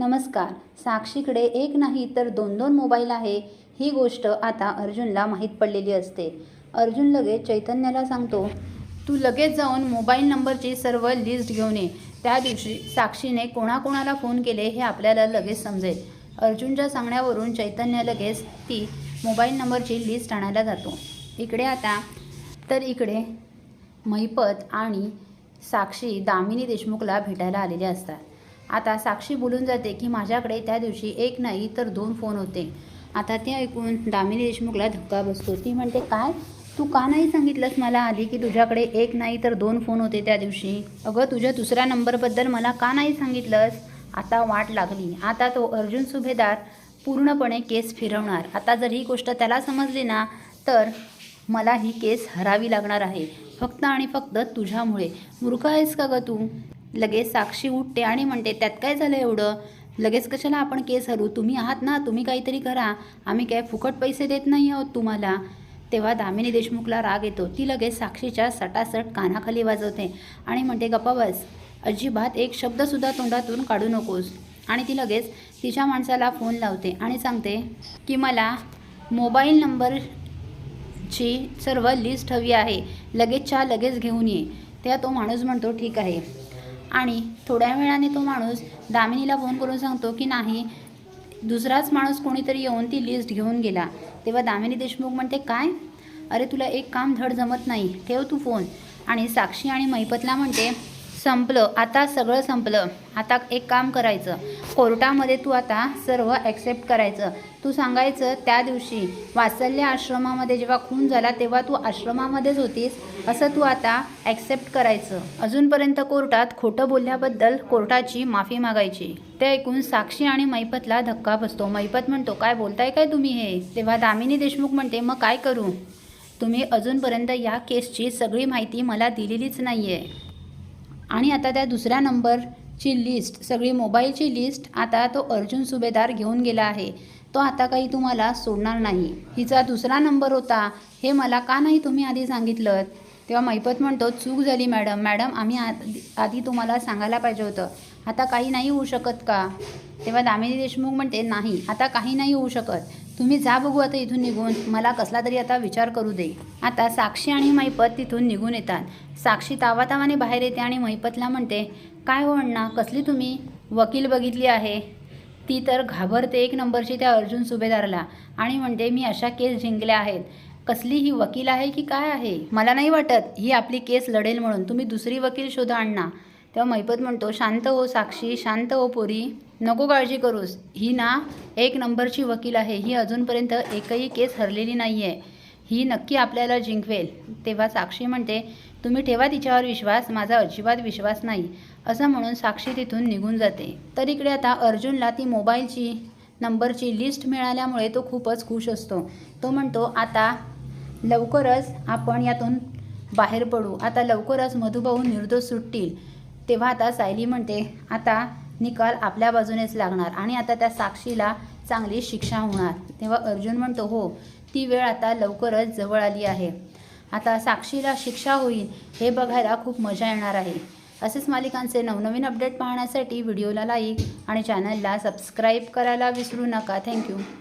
नमस्कार. साक्षीकडे एक नाही तर दोन दोन मोबाईल आहे. ही गोष्ट आता अर्जुनला माहीत पडलेली असते. अर्जुन लगेच चैतन्याला सांगतो तू लगेच जाऊन मोबाईल नंबरची सर्व लिस्ट घेऊन ये. त्या दिवशी साक्षीने कोणाकोणाला फोन केले हे आपल्याला लगेच समजेल. अर्जुनच्या सांगण्यावरून चैतन्य लगेच ती मोबाईल नंबरची लिस्ट आणायला जातो. इकडे आता तर इकडे महिपत आणि साक्षी दामिनी देशमुखला भेटायला आलेले असतात. आता साक्षी बोलून जाते की माझ्याकडे त्या दिवशी एक नाही तर दोन फोन होते. आता ते ऐकून दामिनी देशमुखला धक्का बसतो. ती म्हणते काय? तू का नाही सांगितलंस मला आधी की तुझ्याकडे एक नाही तर दोन फोन होते त्या दिवशी? अगं तुझ्या दुसऱ्या नंबरबद्दल मला का नाही सांगितलंस? आता वाट लागली. आता तो अर्जुन सुभेदार पूर्णपणे केस फिरवणार. आता जर ही गोष्ट त्याला समजली ना तर मला ही केस हरावी लागणार आहे. फक्त आणि फक्त तुझ्यामुळे. मूर्ख आहेस का गं तू? लगेच साक्षी उठते आणि म्हणते त्यात काय झालं एवढं? लगेच कशाला आपण केस हरू तुम्ही आहात ना तुम्ही काहीतरी करा. आम्ही काय फुकट पैसे देत नाही आहोत तुम्हाला. तेव्हा दामिनी देशमुखला राग येतो. ती लगेच साक्षीच्या सटासट कानाखाली वाजवते आणि म्हणते गप्पा बस. अजिबात एक शब्दसुद्धा तोंडातून काढू नकोस. आणि ती लगेच तिच्या माणसाला फोन लावते आणि सांगते की मला मोबाईल नंबरची सर्व लिस्ट हवी आहे. लगेचच्या लगेच घेऊन ये. तेव्हा तो माणूस म्हणतो ठीक आहे. आणि थोड्या वेळाने तो माणूस दामिनीला फोन करून सांगतो की नाही दुसराच माणूस कोणीतरी येऊन ती लिस्ट घेऊन गेला. तेव्हा दामिनी देशमुख म्हणते काय? अरे तुला एक काम धड जमत नाही. ठेव तू फोन आणि साक्षी आणि मैपतला म्हणते संपलं आता सगळं संपलं. आता एक काम करायचं. कोर्टामध्ये तू आता सर्व ॲक्सेप्ट करायचं. तू सांगायचं त्या दिवशी वासल्य आश्रमामध्ये जेव्हा खून झाला तेव्हा तू आश्रमामध्येच होतीस. असं तू आता ॲक्सेप्ट करायचं. अजूनपर्यंत कोर्टात खोटं बोलल्याबद्दल कोर्टाची माफी मागायची. ते ऐकून साक्षी आणि मैपतला धक्का बसतो. मैपत म्हणतो काय बोलताय काय तुम्ही हे? तेव्हा दामिनी देशमुख म्हणते मग काय करू? तुम्ही अजूनपर्यंत या केसची सगळी माहिती मला दिलेलीच नाही आहे आणि आता त्या दुसऱ्या नंबरची लिस्ट सगळी मोबाईलची लिस्ट आता तो अर्जुन सुभेदार घेऊन गेला आहे. तो आता काही तुम्हाला सोडणार नाही. हिचा दुसरा नंबर होता हे मला का नाही तुम्ही आधी सांगितलं तेव्हा मैपत म्हणतो चूक झाली मॅडम. मॅडम आम्ही आधी आधी तुम्हाला सांगायला पाहिजे होतं. आता काही नाही होऊ शकत का? तेव्हा दामिनी देशमुख म्हणते नाही. आता काही नाही होऊ शकत. तुम्ही जा बघू आता इथून निघून. मला कसला तरी आता विचार करू दे. आता साक्षी आणि महिपत तिथून निघून येतात. साक्षी तावातावाने बाहेर येते आणि महिपतला म्हणते काय हो अण्णा कसली तुम्ही? वकील बघितली आहे. ती तर घाबरते एक नंबरची त्या अर्जुन सुभेदारला आणि म्हणते मी अशा केस जिंकल्या आहेत. कसली ही वकील आहे की काय आहे? मला नाही वाटत ही आपली केस लढेल म्हणून. तुम्ही दुसरी वकील शोधा अण्णा. तेव्हा मैपत म्हणतो शांत हो साक्षी शांत हो पोरी नको काळजी करूस. ही ना एक नंबरची वकील आहे. ही अजूनपर्यंत एकही केस हरलेली नाही आहे ही नक्की आपल्याला जिंकवेल. तेव्हा साक्षी म्हणते तुम्ही ठेवा तिच्यावर विश्वास. माझा अजिबात विश्वास नाही. असं म्हणून साक्षी तिथून निघून जाते. तर इकडे आता अर्जुनला ती मोबाईलची नंबरची लिस्ट मिळाल्यामुळे तो खूपच खुश असतो. तो म्हणतो आता लवकरच आपण यातून बाहेर पडू. आता लवकरच मधुभाऊ निर्दोष सुटतील. तेव्हा आता सायली म्हणते आता निकाल आपल्या बाजूनेच लागणार आणि आता त्या साक्षीला चांगली शिक्षा होणार. तेव्हा अर्जुन म्हणतो हो ती वेळ आता लवकरच जवळ आली आहे. आता साक्षीला शिक्षा होईल हे बघायला खूप मजा येणार आहे. असेच मालिकांचे नवनवीन अपडेट पाहण्यासाठी व्हिडिओला लाईक आणि चॅनलला सबस्क्राईब करायला विसरू नका. थँक्यू